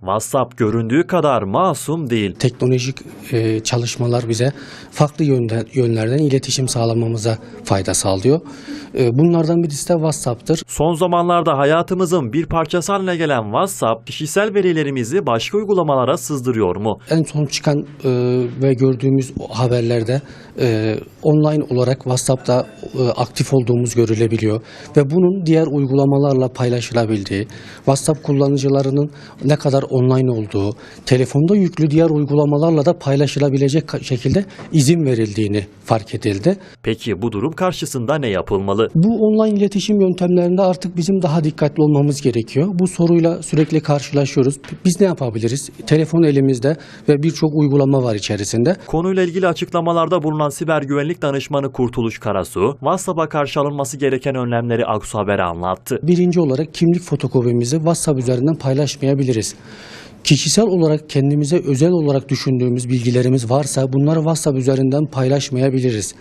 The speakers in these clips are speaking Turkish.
WhatsApp göründüğü kadar masum değil. Teknolojik e, çalışmalar bize farklı yönden, yönlerden iletişim sağlamamıza fayda sağlıyor. E, bunlardan birisi de WhatsApp'tır. Son zamanlarda hayatımızın bir parçası haline gelen WhatsApp kişisel verilerimizi başka uygulamalara sızdırıyor mu? En son çıkan e, ve gördüğümüz haberlerde e, online olarak WhatsApp'ta e, aktif olduğumuz görülebiliyor ve bunun diğer uygulamalarla paylaşılabildiği, WhatsApp kullanıcılarının ne kadar online olduğu, telefonda yüklü diğer uygulamalarla da paylaşılabilecek şekilde izin verildiğini fark edildi. Peki bu durum karşısında ne yapılmalı? Bu online iletişim yöntemlerinde artık bizim daha dikkatli olmamız gerekiyor. Bu soruyla sürekli karşılaşıyoruz. Biz ne yapabiliriz? Telefon elimizde ve birçok uygulama var içerisinde. Konuyla ilgili açıklamalarda bulunan siber güvenlik danışmanı Kurtuluş Karasu, WhatsApp'a karşı alınması gereken önlemleri Aksu Haber'e anlattı. Birinci olarak kimlik fotokopimizi WhatsApp üzerinden paylaşmayabiliriz. Kişisel olarak kendimize özel olarak düşündüğümüz bilgilerimiz varsa bunları WhatsApp üzerinden paylaşmayabiliriz.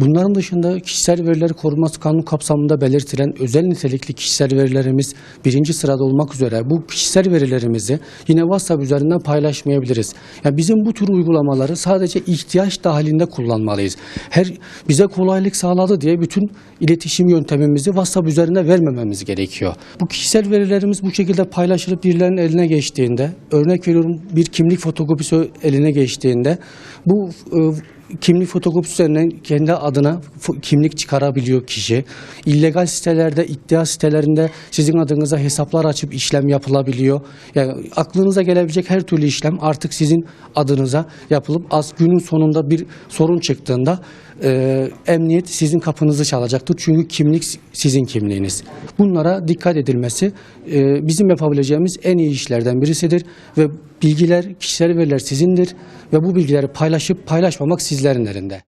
Bunların dışında kişisel verileri koruması kanunu kapsamında belirtilen özel nitelikli kişisel verilerimiz birinci sırada olmak üzere bu kişisel verilerimizi yine WhatsApp üzerinden paylaşmayabiliriz. Yani bizim bu tür uygulamaları sadece ihtiyaç dahilinde kullanmalıyız. Her bize kolaylık sağladı diye bütün iletişim yöntemimizi WhatsApp üzerine vermememiz gerekiyor. Bu kişisel verilerimiz bu şekilde paylaşılıp birilerinin eline geçtiğinde, örnek veriyorum bir kimlik fotokopisi eline geçtiğinde bu e, kimlik fotokopisi üzerinden kendi adına kimlik çıkarabiliyor kişi. İllegal sitelerde, iddia sitelerinde sizin adınıza hesaplar açıp işlem yapılabiliyor. Yani aklınıza gelebilecek her türlü işlem artık sizin adınıza yapılıp az günün sonunda bir sorun çıktığında e, emniyet sizin kapınızı çalacaktır. Çünkü kimlik sizin kimliğiniz. Bunlara dikkat edilmesi e, bizim yapabileceğimiz en iyi işlerden birisidir ve bilgiler, kişisel veriler sizindir ve bu bilgileri paylaşıp paylaşmamak sizlerin elinde.